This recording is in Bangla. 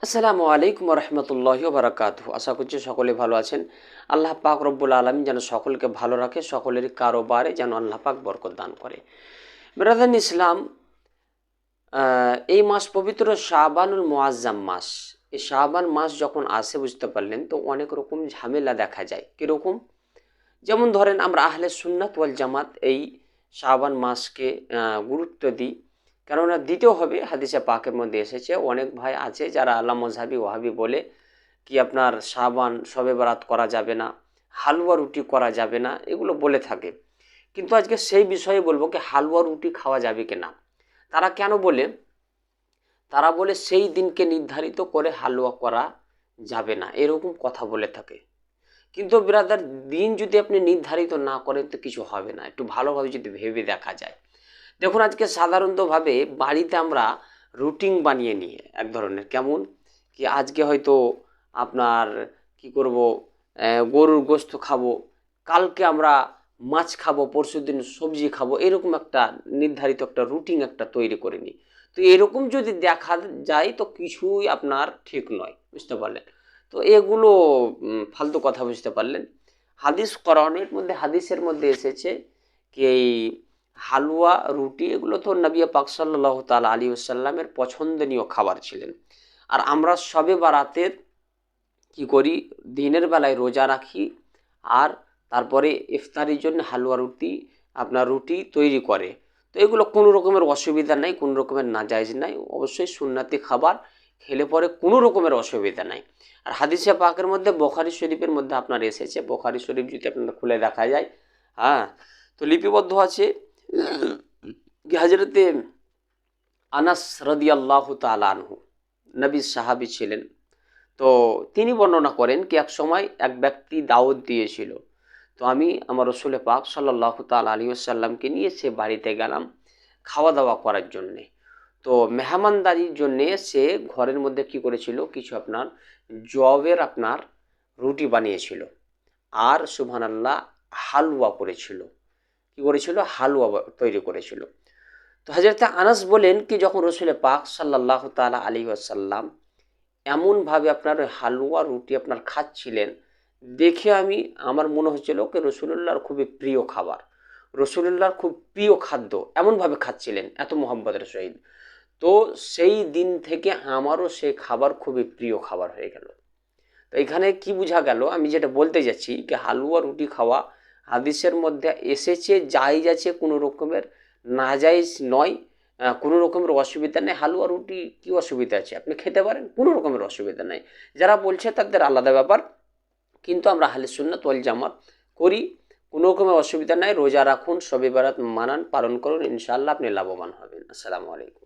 আসসালামু আলাইকুম রহমতুল্লাহ বারাকাত আশা করছি সকলে ভালো আছেন। আল্লাহ পাক রব্বুল আলমী যেন সকলকে ভালো রাখে, সকলের কারোবারে যেন আল্লাহ পাক বরকত দান করে। মেরাদান ইসলাম এই মাস পবিত্র শাহবানুল মোয়াজ্জাম মাস। এই শাহবান মাস যখন আসে, বুঝতে পারলেন তো অনেক রকম ঝামেলা দেখা যায়। কীরকম? যেমন ধরেন আমরা আহলে সুন্নাত ওয়াল জামাত এই শাহবান মাসকে গুরুত্ব দিই। কেননা দিতেও হবে, হাদিসে পাকের মধ্যে এসেছে, অনেক ভাই আছে যারা আল্লাহ মজহাবি ওহাবি বলে কি আপনার সাবান সবে বারাত করা যাবে না, হালুয়া রুটি করা যাবে না, এগুলো বলে থাকে। কিন্তু আজকে সেই বিষয়ে বলব কি হালুয়া রুটি খাওয়া যাবে কি না তারা কেন বলে? তারা বলে সেই দিনকে নির্ধারিত করে হালুয়া করা যাবে না, এরকম কথা বলে থাকে। কিন্তু ব্রাদার, দিন যদি আপনি নির্ধারিত না করেন তো কিছু হবে না, একটু ভালোভাবে যদি ভেবে দেখা যায়। দেখুন, আজকে সাধারণতভাবে বাড়িতে আমরা রুটিন বানিয়ে নিই এক ধরনের, কেমন? কি আজকে হয়তো আপনার, কি করব গরুর গোস্ত খাব, কালকে আমরা মাছ খাব, পরশুদিন সবজি খাব, এরকম একটা নির্ধারিত একটা রুটিন একটা তৈরি করে নিই। তো এরকম যদি দেখা যায়, তো কিছুই আপনার ঠিক নয়, বুঝতে পারলেন? তো এগুলো ফালতু কথা বুঝতে পারলেন। হাদিস করণের মধ্যে, হাদিসের মধ্যে এসেছে কি এই হালুয়া, রুটি, এগুলো তো নবী পাক সাল্লাহ তাল আলী আসাল্লামের পছন্দনীয় খাবার ছিলেন। আর আমরা সবে বারাতের কি করি? দিনের বেলায় রোজা রাখি আর তারপরে ইফতারির জন্য হালুয়া, রুটি, আপনার রুটি তৈরি করে। তো এগুলো কোনো রকমের অসুবিধা নাই, কোনো রকমের নাজাইজ নাই। অবশ্যই সুন্নাতি খাবার খেলে পরে কোনো রকমের অসুবিধা নাই। আর হাদিসে পাকের মধ্যে, বোখারি শরীফের মধ্যে আপনার এসেছে। বখারি শরীফ যদি আপনার খুলে দেখা যায় হ্যাঁ তো লিপিবদ্ধ আছে। কি হাজরতে আনাস রদি আল্লাহ তালানহু নবী সাহাবি ছিলেন। তো তিনি বর্ণনা করেন কি এক সময় এক ব্যক্তি দাওয়াত দিয়েছিল। তো আমি আমার রসুলে পাক সাল্লাহ তাল আলী আসাল্লামকে নিয়ে সে বাড়িতে গেলাম খাওয়া দাওয়া করার জন্যে। তো মেহমানদারির জন্যে সে ঘরের মধ্যে কি করেছিল? কিছু আপনার জবের আপনার রুটি বানিয়েছিল। আর সুবহানাল্লাহ, হালুয়া করেছিল। কি করেছিল? হালুয়া তৈরি করেছিল। তো হাজরতে আনাস বলেন কি, যখন রসুলে পাক সাল্লাহ তালা আলী আসাল্লাম এমনভাবে আপনার ওই হালুয়া রুটি আপনার খাচ্ছিলেন, দেখে আমি, আমার মনে হচ্ছিল কি রসুল্লাহর খুবই প্রিয় খাবার। রসুল্লাহর খুব প্রিয় খাদ্য, এমনভাবে খাচ্ছিলেন এত মোহাম্মদের সহিত। তো সেই দিন থেকে আমারও সেই খাবার খুবই প্রিয় খাবার হয়ে গেল। তো এখানে কি বোঝা গেল, আমি যেটা বলতে যাচ্ছি কি, হালুয়া রুটি খাওয়া হাদিসের মধ্যে এসেছে জায়জ আছে কোনো রকমের না নাজাইজ নয় কোনো রকমের অসুবিধা নেই। হালুয়া রুটি কি অসুবিধা আছে? আপনি খেতে পারেন, কোনো রকমের অসুবিধা নেই। যারা বলছে তাদের আলাদা ব্যাপার। কিন্তু আমরা হালে সুন্নাত ওয়াল জামাত করি, কোনো রকমের অসুবিধা নাই। রোজা রাখুন, সবে বারাত মানান, পালন করুন। ইনশাআল্লাহ আপনি লাভবান হবেন। আসসালামু আলাইকুম।